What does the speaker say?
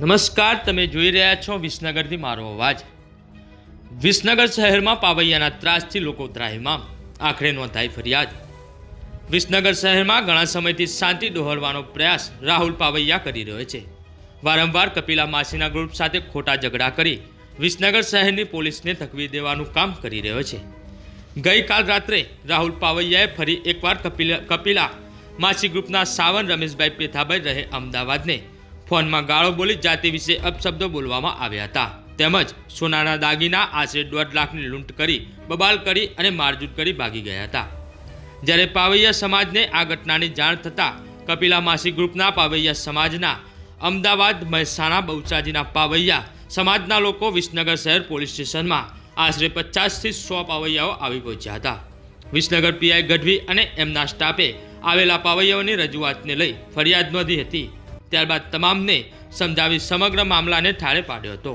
નમસ્કાર, તમે જોઈ રહ્યા છો વિસનગરથી મારો અવાજ. વિસનગર શહેરમાં પાવૈયાના ત્રાસથી લોકો ત્રાહિમામ. આખરે નોંધાઈ ફરિયાદ. વિસનગર શહેરમાં ઘણા સમયથી શાંતિ દોહરવાનો પ્રયાસ રાહુલ પાવૈયા કરી રહ્યો છે. વારંવાર કપિલા માસીના ગ્રુપ સાથે ખોટા ઝઘડા કરી વિસનગર શહેરની પોલીસને થકવી દેવાનું કામ કરી રહ્યો છે. ગઈકાલ રાત્રે રાહુલ પાવૈયાએ ફરી એકવાર કપિલા કપિલા માસી ગ્રુપના સાવન રમેશભાઈ પેથાભાઈ રહે અમદાવાદને ફોનમાં ગાળો બોલી જાતિ વિશે અપશબ્દો બોલવામાં આવ્યા હતા. તેમજ સોનાના દાગીના, આશરે દોઢ લાખની લૂંટ કરી, બબાલ કરી અને મારઝૂટ કરી ભાગી ગયા હતા. જ્યારે પાવૈયા સમાજને આ ઘટનાની જાણ થતાં કપિલા માસી ગ્રુપના પાવૈયા સમાજના અમદાવાદ મહેસાણા બહુચાજીના પાવૈયા સમાજના લોકો વિસનગર શહેર પોલીસ સ્ટેશનમાં આશરે પચાસથી સો પાવૈયાઓ આવી પહોંચ્યા હતા. વિસનગર પીઆઈ ગઢવી અને એમના સ્ટાફે આવેલા પાવૈયાઓની રજૂઆતને લઈ ફરિયાદ નોંધી હતી. ત્યારબાદ તમામને સમજાવી સમગ્ર મામલાને ઠારે પાડ્યો હતો.